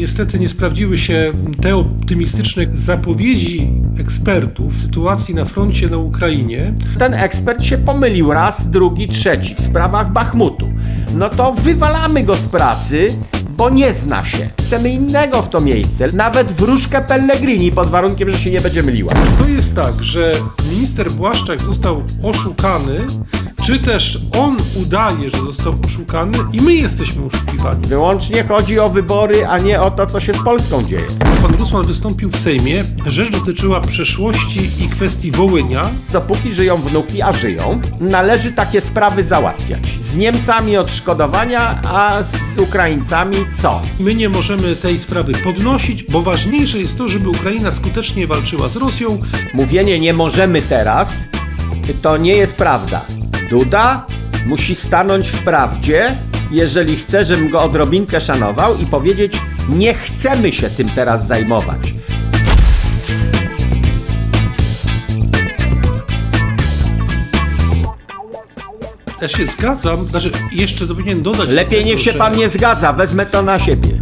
niestety nie sprawdziły się te optymistyczne zapowiedzi ekspertów sytuacji na froncie na Ukrainie. Ten ekspert się pomylił raz, drugi, trzeci w sprawach Bachmutu. No to wywalamy go z pracy, bo nie zna się. Chcemy innego w to miejsce, nawet wróżkę Pellegrini, pod warunkiem, że się nie będzie myliła. To jest tak, że minister Błaszczak został oszukany, czy też on udaje, że został oszukany i my jesteśmy oszukiwani. Wyłącznie chodzi o wybory, a nie o to, co się z Polską dzieje. Pan Rusman wystąpił w Sejmie. Rzecz dotyczyła przeszłości i kwestii Wołynia. Dopóki żyją wnuki, a żyją, należy takie sprawy załatwiać. Z Niemcami odszkodowania, a z Ukraińcami co? My nie możemy tej sprawy podnosić, bo ważniejsze jest to, żeby Ukraina skutecznie walczyła z Rosją. Mówienie nie możemy teraz, to nie jest prawda. Duda musi stanąć w prawdzie, jeżeli chce, żebym go odrobinkę szanował i powiedzieć, nie chcemy się tym teraz zajmować. Ja się zgadzam, znaczy jeszcze to powinien dodać. do Lepiej niech się że- pan nie zgadza, wezmę to na siebie.